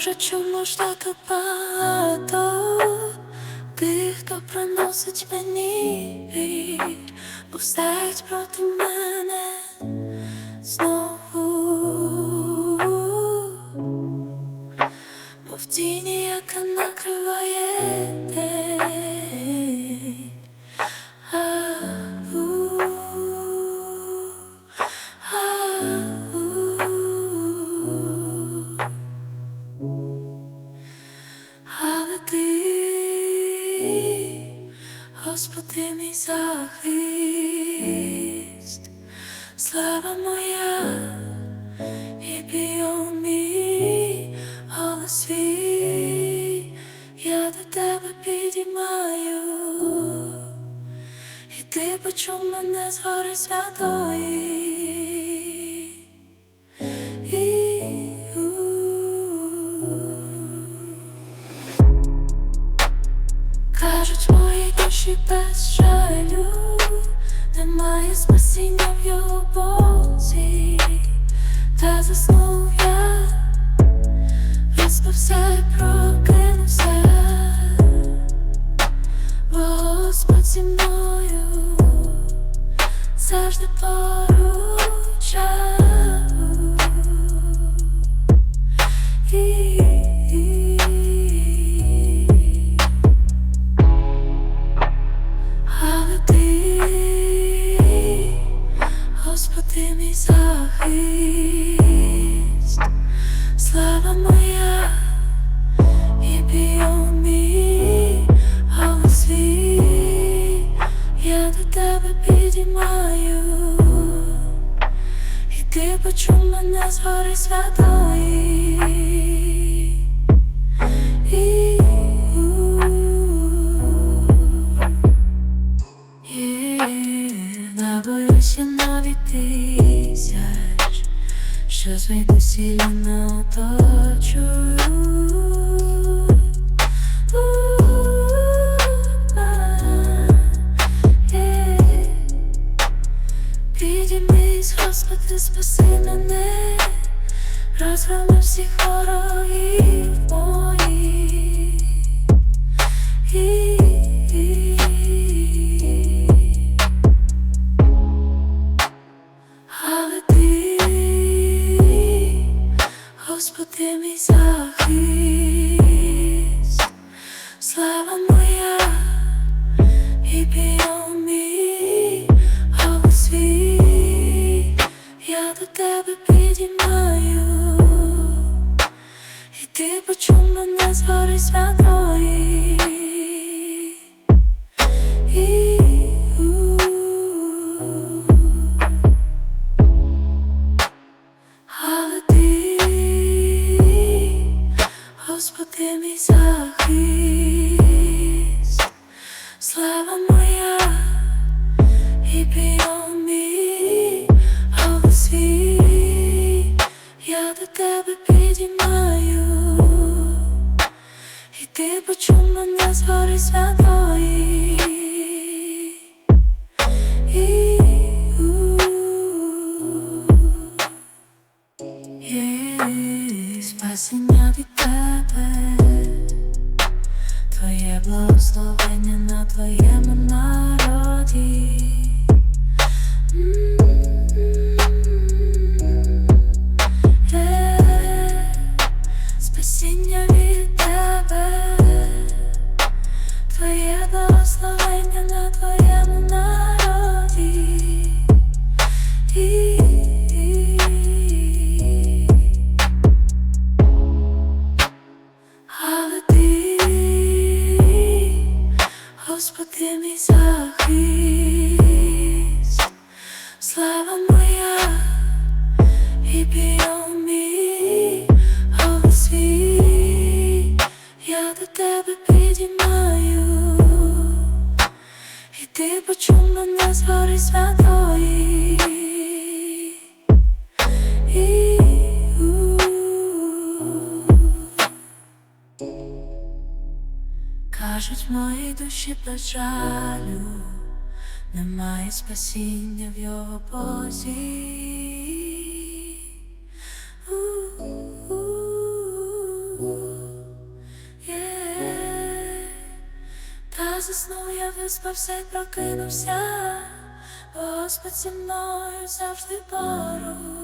Боже, чому ж так багато тих, хто приносить мені повстають проти мене ти, Господи, мій захист, слава моя, і бійом мій, голос свій, я до тебе підіймаю, і ти почув мене з святої. Кажуть, мої душі без жалю, немає спасіння в його боці, та заснув я, виспався і прокинувся, бо Господь зі мною завжди поруч. Захист, слава моя, і бійом а свій, я до тебе підіймаю, і ти почув мене з святої. Боюся навіть тисяч, що звідусілля не оточують. Е, Підіймись, Господи, спаси мене, розгроми всіх ворогів моїх. Слава моя, і голос свій, я до тебе підіймаю, і ти почув мене з гори ти почув мене з гори святої. І-у. Є спасіння від тебе, твоє благословення на твоєму народі. Спасіння від тебе, твоє благословення на твоєму народі. Ти почув мене з гори святої. І-у. Кажуть, мої душі без жалю, немає спасіння в його позі. Заснув, я виспався і прокинувся, Господь зі мною завжди поруч.